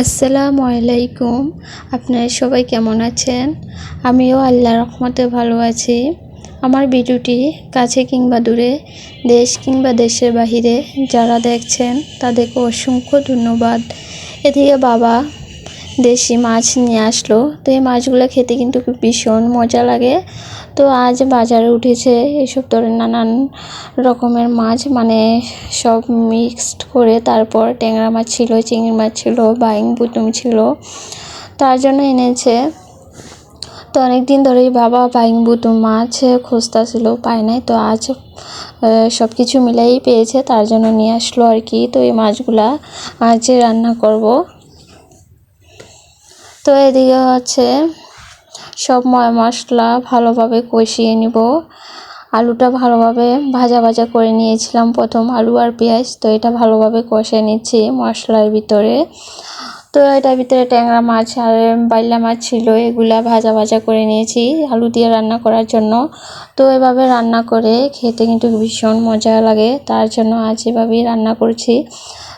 আসসালামু আলাইকুম। আপনারা সবাই কেমন আছেন? আমিও আল্লাহ রহমতে ভালো আছি। আমার ভিডিওটি কাছে কিংবা দূরে, দেশ কিংবা দেশের বাহিরে যারা দেখছেন, তাদেরকে অসংখ্য ধন্যবাদ। এদিকে বাবা দেশি মাছ নিয়ে আসলো। তো এই মাছগুলো খেতে কিন্তু ভীষণ মজা লাগে। তো আজ বাজারে উঠেছে এসব ধরনের নানান রকমের মাছ মানে সব মিক্সড করে তারপর ট্যাংরা মাছ ছিল, চিংড়ি মাছ ছিল, বাইং পুতুম ছিল। তার জন্য এনেছে। তো অনেক দিন ধরেই বাবা বাইং বুতুম মাছ খুঁজতা ছিল, পায় নাই। তো আজ সব কিছু মিলাই পেয়েছে, তার জন্য নিয়ে আসলো আর কি। তো এই মাছগুলা আজ রান্না করব। তো এদিকে হচ্ছে সব ময় মশলা ভালোভাবে কষিয়ে নিব। আলুটা ভালোভাবে ভাজা ভাজা করে নিয়েছিলাম প্রথম আলু আর পেঁয়াজ, তো এটা ভালোভাবে কষে নিচ্ছি মশলার ভিতরে। তো এটার ভিতরে ট্যাংরা মাছ আর বাইলা মাছ ছিল, এগুলা ভাজা ভাজা করে নিয়েছি আলু দিয়ে রান্না করার জন্য। তো এভাবে রান্না করে খেতে কিন্তু ভীষণ মজা লাগে, তার জন্য আজ এভাবেই রান্না করছি।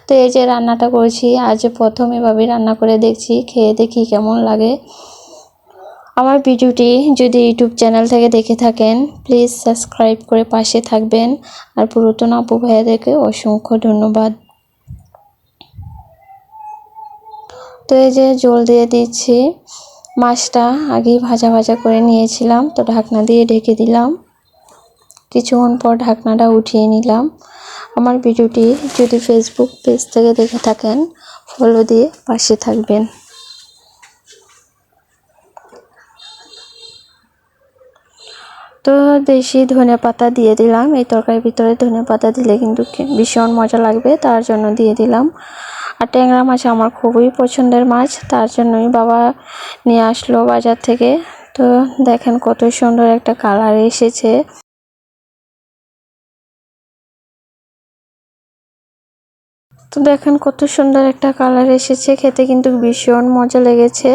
তো এই যে রান্নাটা করেছি, আজ প্রথম এভাবেই রান্না করে দেখছি, খেয়ে দেখি কেমন লাগে। আমার ভিডিওটি যদি ইউটিউব চ্যানেল থেকে দেখে থাকেন প্লিজ সাবস্ক্রাইব করে পাশে থাকবেন। আর পুরাতন আপু ভাইয়াদেরকে অসংখ্য ধন্যবাদ। তো এই যে জল দিয়ে দিচ্ছি, মাছটা আগেই ভাজা ভাজা করে নিয়েছিলাম, তো ঢাকনা দিয়ে ঢেকে দিলাম। কিছুক্ষণ পর ঢাকনাটা উঠিয়ে নিলাম। আমার ভিডিওটি যদি ফেসবুক পেজ থেকে দেখে থাকেন ফলো দিয়ে পাশে থাকবেন। তো দেশি ধনে পাতা দিয়ে দিলাম। এই তরকারির ভিতরে ধনে পাতা দিলে কিন্তু ভীষণ মজা লাগবে, তার জন্য দিয়ে দিলাম। আর ট্যাংরা মাছ আমার খুবই পছন্দের মাছ, তার জন্যই বাবা নিয়ে আসলো বাজার থেকে। তো দেখেন কত সুন্দর একটা কালার এসেছে। তো দেখেন কত সুন্দর একটা কালার এসেছে, খেতে কিন্তু ভীষণ মজা লেগেছে।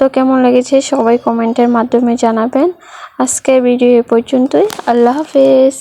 তো কেমন লেগেছে সবাই কমেন্টের মাধ্যমে জানাবেন। আজকের ভিডিও এ পর্যন্তই। আল্লাহ হাফেজ।